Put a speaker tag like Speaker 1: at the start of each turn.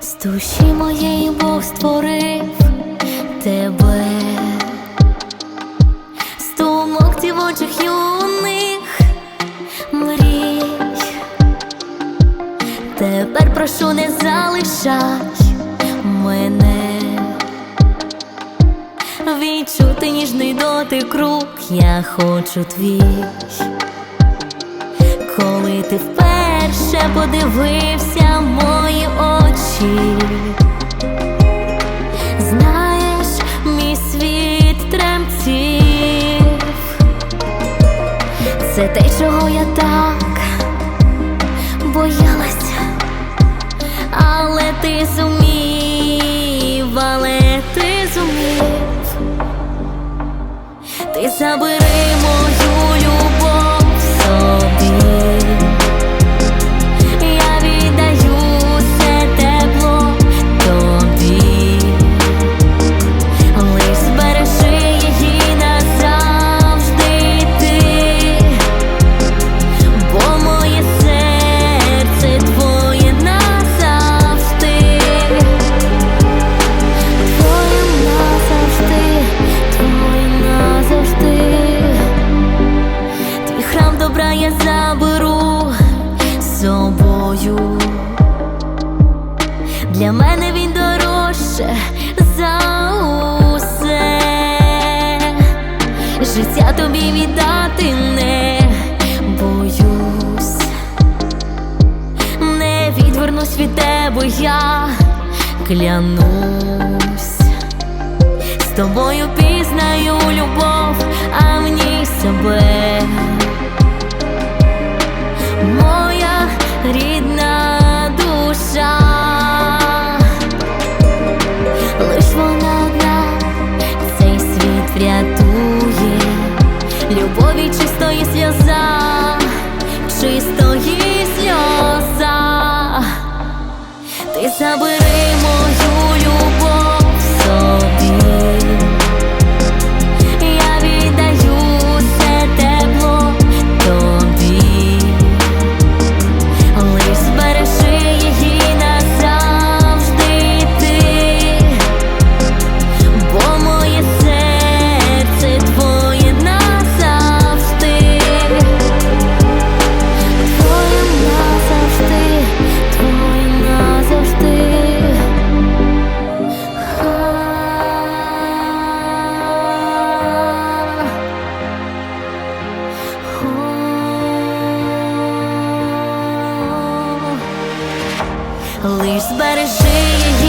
Speaker 1: З душі моєї Бог створив тебе, з думок дівочих юних мрій. Тепер прошу не залишай мене, відчути ніжний дотик рук, я хочу твій. Коли ти вперше подивився мої очі, знаєш, мій світ тремтів, це те, чого я так боялася, але ти зумів, але ти зумів, ти забери собою. Для мене він дорожче за усе. Життя тобі віддати не боюсь, не відвернусь від тебе, я клянусь. З тобою пізнаю любов, а в ній себе. Ти At least but a shame